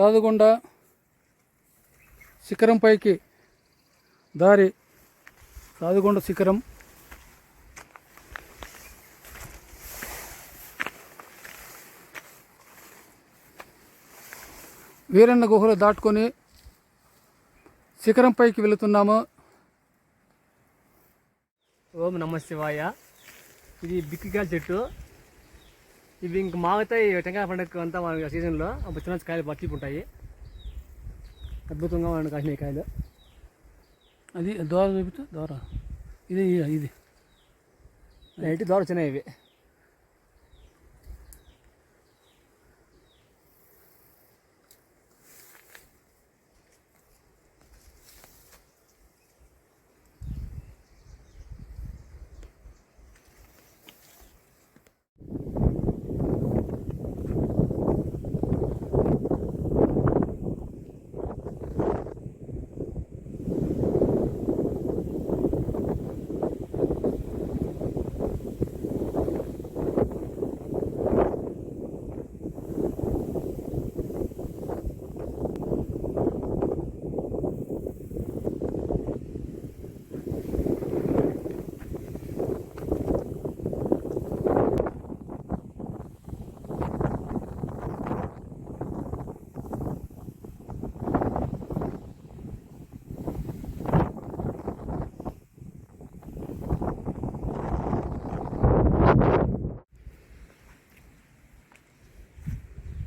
సాధుగుండ శిఖరం పైకి దారి సాధుగుండ శిఖరం. వీరన్న గుహలు దాటుకొని శిఖరం పైకి వెళుతున్నాము. ఓం నమ శివాయ. ఇది బిక్కికాయల చెట్టు. ఇవి ఇంక మాగుతాయి టెంకాయ పండుగ అంతా మన సీజన్లో. చిన్న కాయలు బట్టి ఉంటాయి. అద్భుతంగా మన కాసినాయి కాయలు. అది దోర చూపితే దోర? ఇది ఇది నైట్ దూరం వచ్చినాయి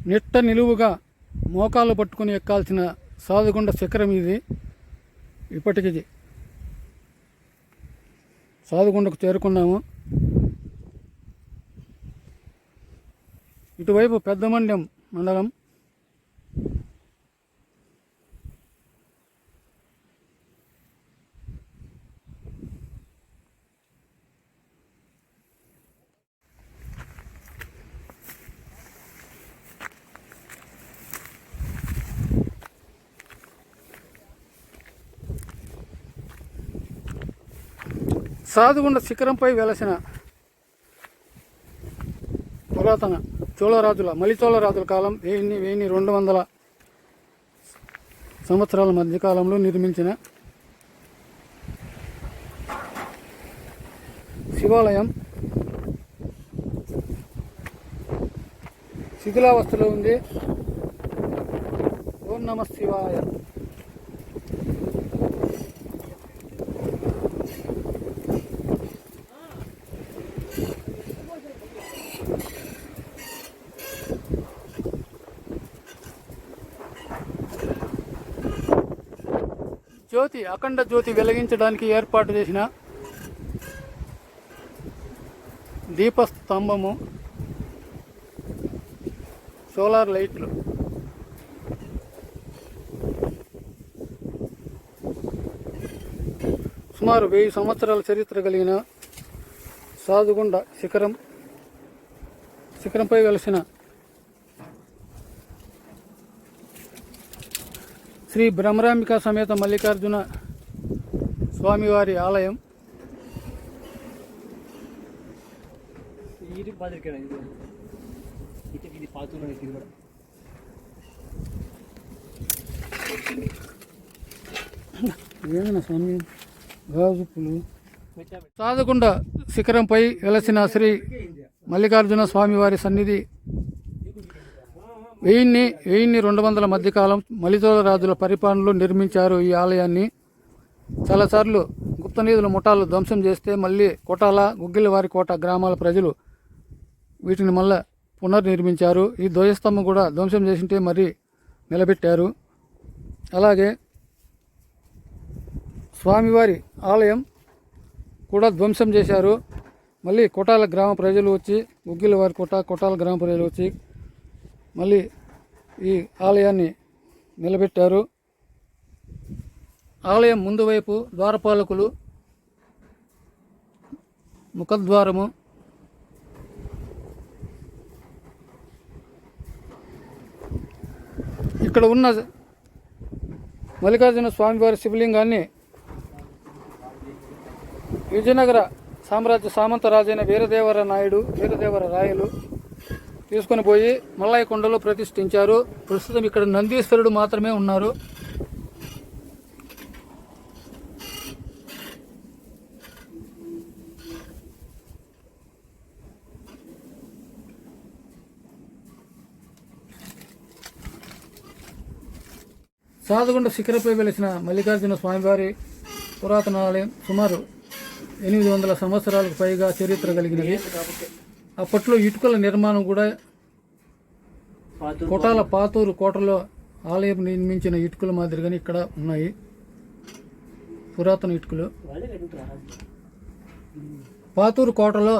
నిట్ట నిలువుగా మోకాలు పట్టుకుని ఎక్కాల్సిన సాదుగుండ శిఖరం ఇది. ఇప్పటికి సాదుగుండకు చేరుకున్నాము. ఇటువైపు పెద్దమండ్యం మండలం. సాధుగుండ శిఖరంపై వెలసిన పురాతన చోళరాజుల మలిచోళరాజుల కాలం వెయ్యి వెయ్యి రెండు వందల సంవత్సరాల మధ్యకాలంలో నిర్మించిన శివాలయం. శిథిలావస్థలో ఉంది ఓం నమ శివాయ. జ్యోతి అఖండ జ్యోతి వెలిగించడానికి ఏర్పాటు చేసిన దీపస్తంభము సోలార్ లైట్లు. సుమారు వెయ్యి సంవత్సరాల చరిత్ర కలిగిన సాధుగుండ శిఖరం శిఖరంపై వెలిసిన శ్రీ బ్రహ్మరాంబిక సమేత మల్లికార్జున స్వామివారి ఆలయం. ఇది పాత్రికేనా ఇది ఇది ఇది పాతులు ఇది కూడా ఏమైనా స్వామి? గాజు పులు. సాధుగుండ శిఖరంపై వెలసిన శ్రీ మల్లికార్జున స్వామివారి సన్నిధి వెయ్యిన్ని వెయ్యిన్ని రెండు వందల మధ్యకాలం మలితోల రాజుల పరిపాలనలో నిర్మించారు ఈ ఆలయాన్ని. చాలాసార్లు గుప్తనీధుల ముఠాలు ధ్వంసం చేస్తే మళ్ళీ కోటాల గుగ్గిలవారి కోట గ్రామాల ప్రజలు వీటిని మళ్ళా పునర్నిర్మించారు. ఈ ధ్వజస్తంభం కూడా ధ్వంసం చేసింటే మరి నిలబెట్టారు. అలాగే స్వామివారి ఆలయం కూడా ధ్వంసం చేశారు. మళ్ళీ కోటాల గ్రామ ప్రజలు వచ్చి గుగ్గిలవారి కోట కోటాల గ్రామ ప్రజలు వచ్చి మళ్ళీ ఈ ఆలయాన్ని నిలబెట్టారు. ఆలయం ముందు వైపు ద్వారపాలకులు ముఖద్వారము ఇక్కడ ఉన్న మల్లికార్జున స్వామివారి శివలింగాన్ని విజయనగర సామ్రాజ్య సామంత రాజైన వీరదేవర నాయుడు వీరదేవర రాయలు తీసుకుని పోయి మల్లయ్య కొండలో ప్రతిష్ఠించారు. ప్రస్తుతం ఇక్కడ నందీశ్వరుడు మాత్రమే ఉన్నారు. సాధుగుండ శిఖరపై వెలిసిన మల్లికార్జున స్వామివారి పురాతన ఆలయం సుమారు ఎనిమిది వందల సంవత్సరాలకు పైగా చరిత్ర కలిగినది. అప్పట్లో ఇటుకల నిర్మాణం కూడా కోటాల పాతూరు కోటలో ఆలయం నిర్మించిన ఇటుకల మాదిరిగానే ఇక్కడ ఉన్నాయి. పురాతన ఇటుకలు. పాతూరు కోటలో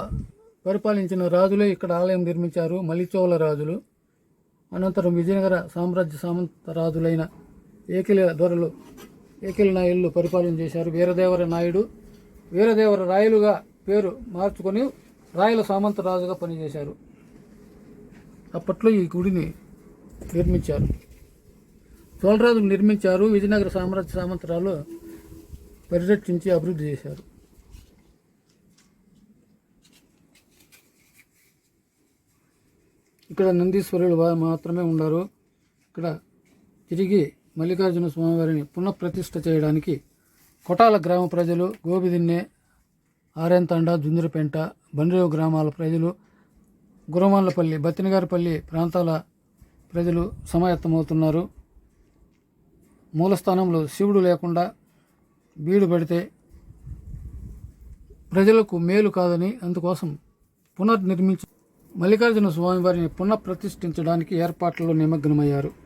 పరిపాలించిన రాజులే ఇక్కడ ఆలయం నిర్మించారు. మలిచోళ రాజులు. అనంతరం విజయనగర సామ్రాజ్య సామంత రాజులైన ఏకిల దొరలు ఏకిల నాయుళ్ళు పరిపాలన చేశారు. వీరదేవర నాయుడు వీరదేవర రాయలుగా పేరు మార్చుకొని రాయల సామంత రాజుగా పనిచేశారు. అప్పట్లో ఈ గుడిని నిర్మించారు. చోళరాజు నిర్మించారు విజయనగర సామ్రాజ్య సామంతరాలు పరిరక్షించి అభివృద్ధి చేశారు. ఇక్కడ నందీశ్వరులు వారు మాత్రమే ఉన్నారు ఇక్కడ తిరిగి మల్లికార్జున స్వామివారిని పునఃప్రతిష్ఠ చేయడానికి కొటాల గ్రామ ప్రజలు గోబిదిన్నె ఆరెంతండ జుందిరిపెంట బండ్రేవు గ్రామాల ప్రజలు గురమాన్లపల్లి బత్తినగారిపల్లి ప్రాంతాల ప్రజలు సమాయత్తమవుతున్నారు. మూలస్థానంలో శివుడు లేకుండా బీడు పడితే ప్రజలకు మేలు కాదని అందుకోసం పునర్నిర్మించి మల్లికార్జున స్వామివారిని పునఃప్రతిష్ఠించడానికి ఏర్పాట్లలో నిమగ్నమయ్యారు.